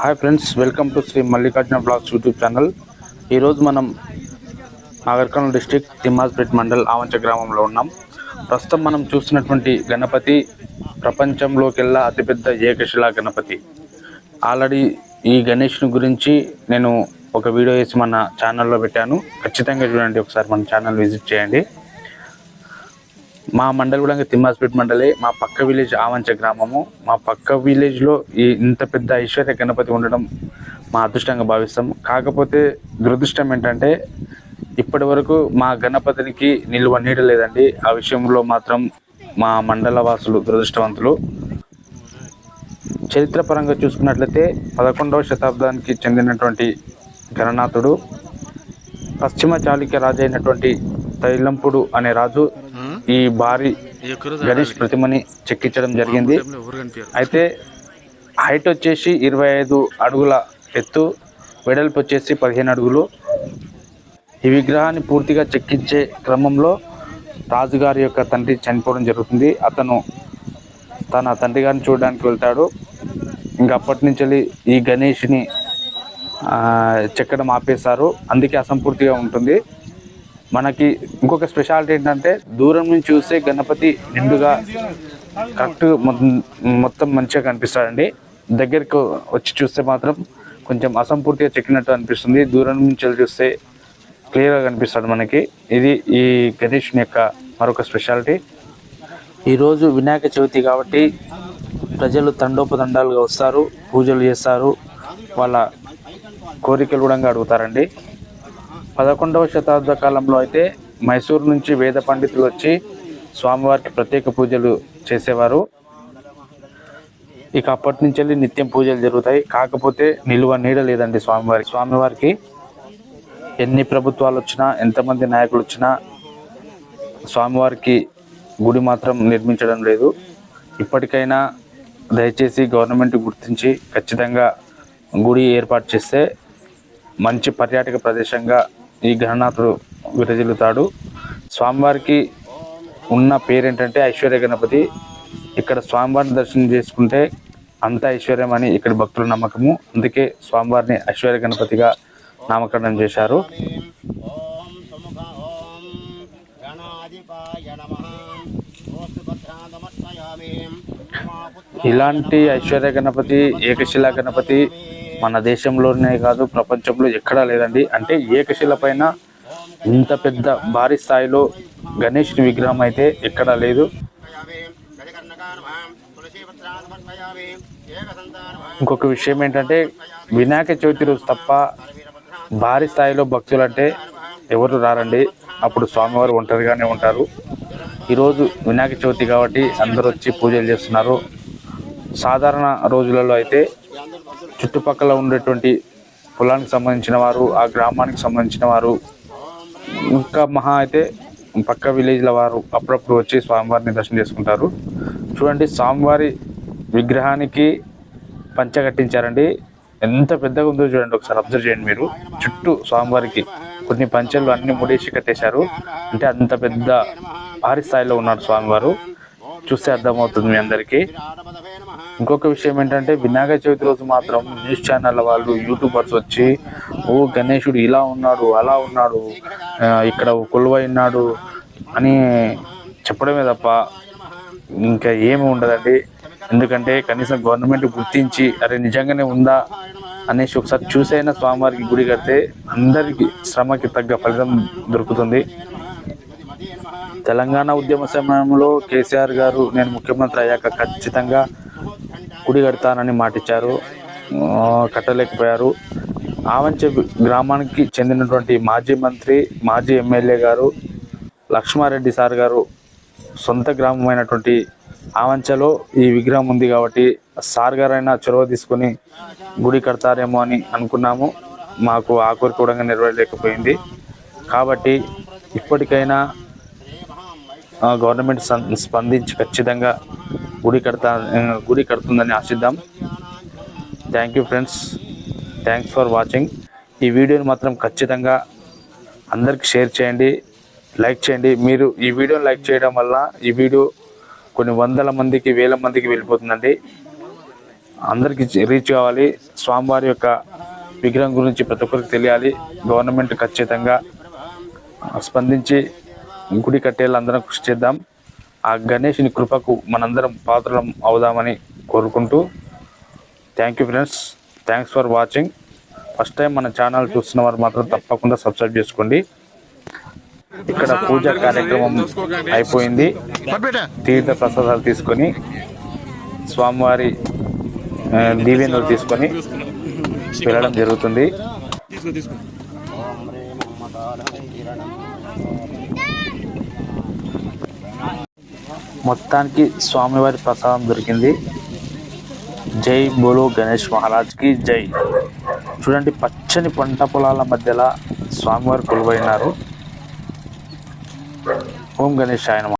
Hi friends welcome to Shri Mallikarjuna vlogs YouTube channel. ఈరోజు మనం Nagarkurnool district Thimmajipet mandal Avancha గ్రామంలో ఉన్నాం. ప్రస్తుతం మనం చూస్తున్నటువంటి గణపతి ప్రపంచంలోకెల్లా అతిపెద్ద ఏకశిలా గణపతి. ఆల్రెడీ ఈ గణేష్ని గురించి నేను ఒక వీడియో వేసి మన ఛానల్లో పెట్టాను. ఖచ్చితంగా చూడండి ఒకసారి మన ఛానల్ విజిట్ చేయండి. మా మండలి కూడా తిమ్మాస్పేట్ మండలే. మా పక్క విలేజ్ ఆవంచ గ్రామము. మా పక్క విలేజ్లో ఈ ఇంత పెద్ద ఐశ్వర్య గణపతి ఉండడం మా అదృష్టంగా భావిస్తాం కాకపోతే దురదృష్టం ఏంటంటే ఇప్పటి వరకు మా గణపతినికి నిల్వ నీడ లేదండి. ఆ విషయంలో మాత్రం మా మండల వాసులు దురదృష్టవంతులు. చరిత్రపరంగా చూసుకున్నట్లయితే పదకొండవ శతాబ్దానికి చెందినటువంటి గణనాథుడు పశ్చిమ చాళుక్య రాజు అయినటువంటి తైలంపుడు అనే రాజు ఈ భారీ గణేష్ ప్రతిమని చెక్కించడం జరిగింది. అయితే హైట్ వచ్చేసి ఇరవై ఐదు అడుగుల ఎత్తు వెడల్పు వచ్చేసి పదిహేను అడుగులు. ఈ విగ్రహాన్ని పూర్తిగా చెక్కించే క్రమంలో రాజుగారి యొక్క తండ్రి చనిపోవడం జరుగుతుంది. అతను తన తండ్రి గారిని చూడడానికి వెళ్తాడు. ఇంకా అప్పటి నుంచి వెళ్ళి ఈ గణేష్ని చెక్కడం ఆపేశారు. అందుకే అసంపూర్తిగా ఉంటుంది. మనకి ఇంకొక స్పెషాలిటీ ఏంటంటే దూరం నుంచి చూస్తే గణపతి నిండుగా కరెక్ట్ మొత్తం మంచిగా కనిపిస్తాడండి. దగ్గరకు వచ్చి చూస్తే మాత్రం కొంచెం అసంపూర్తిగా చెక్కినట్టు అనిపిస్తుంది. దూరం నుంచి వెళ్ళి చూస్తే క్లియర్గా కనిపిస్తాడు మనకి. ఇది ఈ గణేష్ని యొక్క మరొక స్పెషాలిటీ. ఈరోజు వినాయక చవితి కాబట్టి ప్రజలు తండోపతండాలుగా వస్తారు పూజలు చేస్తారు. వాళ్ళ కోరికలు కూడా అడుగుతారండి. పదకొండవ శతాబ్ద కాలంలో అయితే మైసూరు నుంచి వేద పండితులు వచ్చి స్వామివారికి ప్రత్యేక పూజలు చేసేవారు. ఇక అప్పటి నుంచి వెళ్ళి నిత్యం పూజలు జరుగుతాయి. కాకపోతే నిలువ నీడ లేదండి స్వామివారి స్వామివారికి. ఎన్ని ప్రభుత్వాలు వచ్చినా ఎంతమంది నాయకులు వచ్చినా స్వామివారికి గుడి మాత్రం నిర్మించడం లేదు. ఇప్పటికైనా దయచేసి గవర్నమెంట్ గుర్తించి ఖచ్చితంగా గుడి ఏర్పాటు చేస్తే మంచి పర్యాటక ప్రదేశంగా ఈ గణనాథుడు విరజిల్లుతాడు. స్వామివారికి ఉన్న పేరేంటంటే ఐశ్వర్య గణపతి. ఇక్కడ స్వామివారిని దర్శనం చేసుకుంటే అంత ఐశ్వర్యం అని ఇక్కడ భక్తుల నమ్మకము. అందుకే స్వామివారిని ఐశ్వర్య గణపతిగా నామకరణం చేశారు. ఇలాంటి ఐశ్వర్య గణపతి ఏకశిలా గణపతి మన దేశంలోనే కాదు ప్రపంచంలో ఎక్కడా లేదండి. అంటే ఏకశిల పైన ఇంత పెద్ద భారీ స్థాయిలో గణేష్ విగ్రహం అయితే ఎక్కడా లేదు. ఇంకొక విషయం ఏంటంటే వినాయక చవితి రోజు తప్ప భారీ స్థాయిలో భక్తులు అంటే ఎవరు రారండి. అప్పుడు స్వామివారు ఒంటరిగానే ఉంటారు. ఈరోజు వినాయక చవితి కాబట్టి అందరూ వచ్చి పూజలు చేస్తున్నారు. సాధారణ రోజులలో అయితే చుట్టుపక్కల ఉండేటువంటి పొలానికి సంబంధించిన వారు ఆ గ్రామానికి సంబంధించిన వారు ఇంకా మహా అయితే పక్క విలేజ్ల వారు అప్పుడప్పుడు వచ్చి స్వామివారిని దర్శనం చేసుకుంటారు. చూడండి స్వామివారి విగ్రహానికి పంచ కట్టించారండి. ఎంత పెద్దగా ఉందో చూడండి ఒకసారి అబ్జర్వ్ చేయండి మీరు. చుట్టూ స్వామివారికి కొన్ని పంచెలు అన్ని ముడేసి కట్టేశారు. అంటే అంత పెద్ద భారీ స్థాయిలో ఉన్నాడు స్వామివారు. చూస్తే అర్థమవుతుంది మీ అందరికీ. ఇంకొక విషయం ఏంటంటే వినాయక చవితి రోజు మాత్రం న్యూస్ ఛానళ్ళ వాళ్ళు యూట్యూబర్స్ వచ్చి ఓ గణేశుడు ఇలా ఉన్నాడు అలా ఉన్నాడు ఇక్కడ కొలువై ఉన్నాడు అని చెప్పడమే తప్ప ఇంకా ఏమి ఉండదండి. ఎందుకంటే కనీసం గవర్నమెంట్ గుర్తించి అరే నిజంగానే ఉందా? అనేసి ఒకసారి చూసైనా స్వామివారికి గుడి కడితే అందరికి శ్రమకి తగ్గ ఫలితం దొరుకుతుంది. తెలంగాణ ఉద్యమ సమయంలో కేసీఆర్ గారు నేను ముఖ్యమంత్రి అయ్యాక ఖచ్చితంగా గుడి కడతానని మాటిచ్చారు. కట్టలేకపోయారు. ఆవంచ గ్రామానికి చెందినటువంటి మాజీ మంత్రి మాజీ ఎమ్మెల్యే గారు లక్ష్మారెడ్డి సార్ గారు సొంత గ్రామమైనటువంటి ఆవంచలో ఈ విగ్రహం ఉంది కాబట్టి సార్ గారైనా చొరవ తీసుకొని గుడి కడతారేమో అని అనుకున్నాము. మాకు ఆ కోరిక కూడా నెరవేరలేకపోయింది. కాబట్టి ఇప్పటికైనా గవర్నమెంట్ స్పందించి ఖచ్చితంగా గుడి కడతా గుడి కడుతుందని ఆశిద్దాం. Thank you friends thanks for watching ఈ వీడియోని మాత్రం ఖచ్చితంగా అందరికి షేర్ చేయండి లైక్ చేయండి. మీరు ఈ వీడియోని లైక్ చేయడం వల్ల ఈ వీడియో కొన్ని వందల మందికి వేల మందికి వెళ్ళిపోతుందండి. అందరికీ రీచ్ కావాలి. స్వామివారి యొక్క విగ్రహం గురించి ప్రతి ఒక్కరికి తెలియాలి. గవర్నమెంట్ ఖచ్చితంగా స్పందించి గుడి కట్టేలా అందరం కృషి చేద్దాం. ఆ గణేషుని కృపకు మనందరం పాత్రలం అవుదామని కోరుకుంటూ thank you friends. Thanks for watching. First time మన ఛానల్ చూస్తున్న వారు మాత్రం తప్పకుండా సబ్స్క్రైబ్ చేసుకోండి. ఇక్కడ పూజా కార్యక్రమం అయిపోయింది. తీర్థ ప్రసాదాలు తీసుకొని స్వామివారి దీవెనలు తీసుకొని వెళ్ళడం జరుగుతుంది. మొత్తానికి స్వామివారి ప్రసాదం దొరికింది. జై బోలో గణేష్ మహారాజ్కి జై. చూడండి పచ్చని పంట పొలాల మధ్యలో స్వామివారు కొలువైనారు. ఓం గణేష్ ఆయన